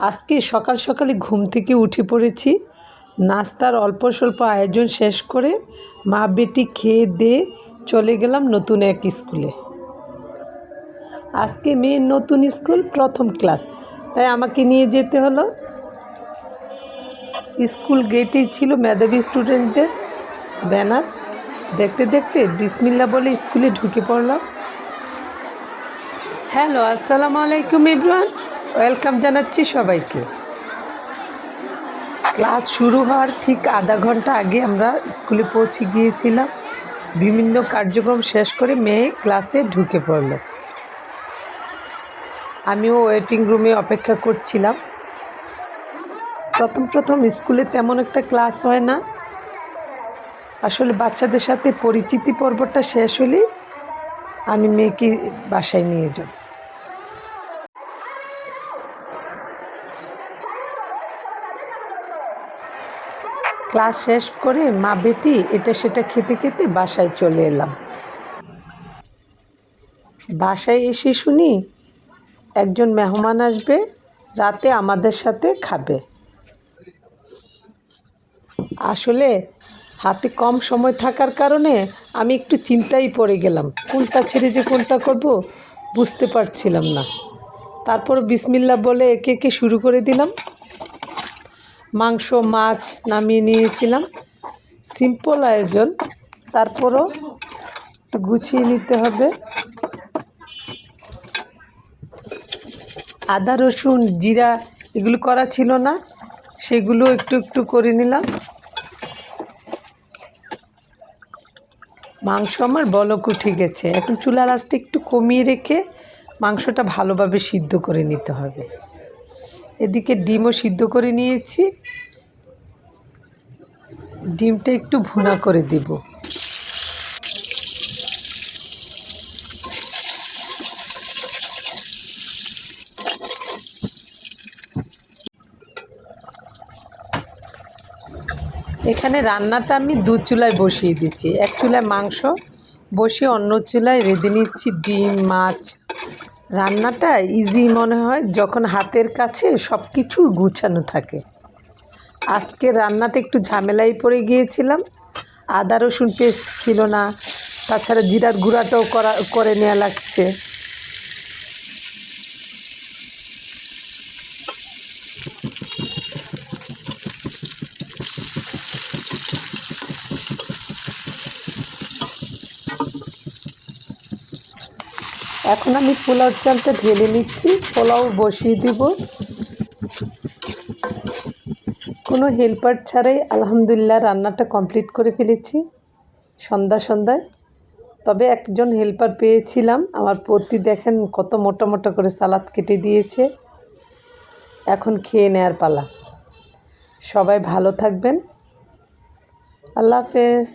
আজকে সকাল সকালে ঘুম থেকে উঠে পড়েছি। নাস্তার অল্প স্বল্প আয়োজন শেষ করে মা বেটি খেয়ে দিয়ে চলে গেলাম নতুন এক স্কুলে। আজকে মেয়ের নতুন স্কুল, প্রথম ক্লাস। তাই আমাকে নিয়ে যেতে হলো। স্কুল গেটেই ছিল মেধাবী স্টুডেন্টদের ব্যানার। দেখতে দেখতে বিসমিল্লা বলে স্কুলে ঢুকে পড়লাম। হ্যালো, আসসালামু আলাইকুম ইব্রান ওয়েলকাম জানাচ্ছি সবাইকে। ক্লাস শুরু হওয়ার ঠিক আধা ঘণ্টা আগে আমরা স্কুলে পৌঁছে গিয়েছিলাম। বিভিন্ন কার্যক্রম শেষ করে মেয়ে ক্লাসে ঢুকে পড়ল। আমিও ওয়েটিং রুমে অপেক্ষা করছিলাম। প্রথম প্রথম স্কুলে তেমন একটা ক্লাস হয় না। আসলে বাচ্চাদের সাথে পরিচিতি পর্বটা শেষ হলেই আমি মেয়েকে বাসায় নিয়ে যাব। ক্লাস শেষ করে মা বেটি এটা সেটা খেতে খেতে বাসায় চলে এলাম। বাসায় এসে শুনি একজন মেহমান আসবে, রাতে আমাদের সাথে খাবে। আসলে হাতে কম সময় থাকার কারণে আমি একটু চিন্তায় পড়ে গেলাম, কোনটা ছেড়ে যে কোনটা করব বুঝতে পারছিলাম না। তারপর বিসমিল্লা বলে একে একে শুরু করে দিলাম। মাংস, মাছ নামিয়ে নিয়েছিলাম। সিম্পল আয়োজন। তারপরও গুছিয়ে নিতে হবে। আদা, রসুন, জিরা এগুলো করা ছিল না। সেগুলো একটু একটু করে নিলাম। মাংস আমার বলক উঠে গেছে। এখন চুলার আঁচটা একটু কমিয়ে রেখে মাংসটা ভালোভাবে সিদ্ধ করে নিতে হবে। এদিকে ডিমও সিদ্ধ করে নিয়েছি। ডিমটা একটু ভুনা করে দেব। এখানে রান্নাটা আমি দু চুলায় বসিয়ে দিচ্ছি। এক চুলায় মাংস, বসিয়ে অন্য চুলায় রেঁধে নিচ্ছি ডিম, মাছ রান্নাটা ইজি মনে হয়, যখন হাতের কাছে সব কিছু গুছানো থাকে। আজকে রান্নাতে একটু ঝামেলায় পড়ে গিয়েছিলাম, আদা রসুন পেস্ট ছিল না, তাছাড়া জিরার গুঁড়াটাও করা, করে নেওয়া লাগছে। এখন আমি পোলাও চালটা ঢেলে নিচ্ছি পোলাও বসিয়ে দিব। কোনো হেল্পার ছাড়াই আলহামদুলিল্লাহ রান্নাটা কমপ্লিট করে ফেলেছি সন্ধ্যা সন্ধ্যায়। তবে একজন হেল্পার পেয়েছিলাম আমার পতি দেখেন কত মোটা মোটা করে সালাদ কেটে দিয়েছে। এখন খেয়ে নেয়ার পালা। সবাই ভালো থাকবেন। আল্লাহ হাফেজ।